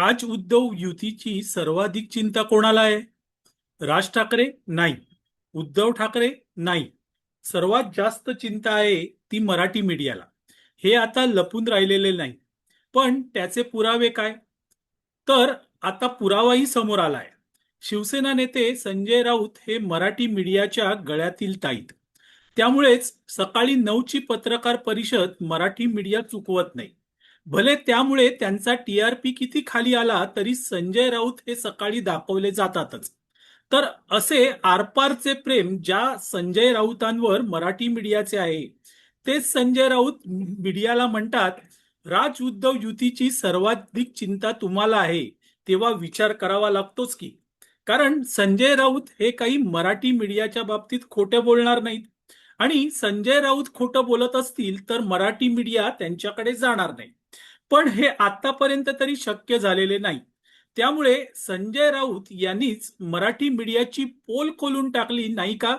आज उद्धव युतीची सर्वाधिक चिंता कोणाला आहे? राज ठाकरे नाही. उद्धव ठाकरे नाही. सर्वात जास्त चिंता आहे ती मराठी मीडियाला. हे आता लपून राहिलेले नाही. पण त्याचे पुरावे काय? तर आता पुरावाही समोर आलाय. शिवसेना नेते संजय राऊत हे मराठी मीडियाच्या गळ्यातील ताईत. त्यामुळेच सकाळी नऊची पत्रकार परिषद मराठी मीडिया चुकवत नाही. भले त्यामुळे त्यांचा टी आर पी किती खाली आला तरी संजय राऊत हे सकाळी दाखवले जातातच. तर असे आरपारचे प्रेम ज्या संजय राऊतांवर मराठी मीडियाचे आहे तेच संजय राऊत मीडियाला म्हणतात राज उद्धव युतीची सर्वाधिक चिंता तुम्हाला आहे तेव्हा विचार करावा लागतोच की. कारण संजय राऊत हे काही मराठी मीडियाच्या बाबतीत खोटे बोलणार नाहीत. आणि संजय राऊत खोटं बोलत असतील तर मराठी मीडिया त्यांच्याकडे जाणार नाही. पण हे आतापर्यंत तरी शक्य झालेले नाही. त्यामुळे संजय राऊत यांनीच मराठी मीडियाची पोल खोलून टाकली नाही का?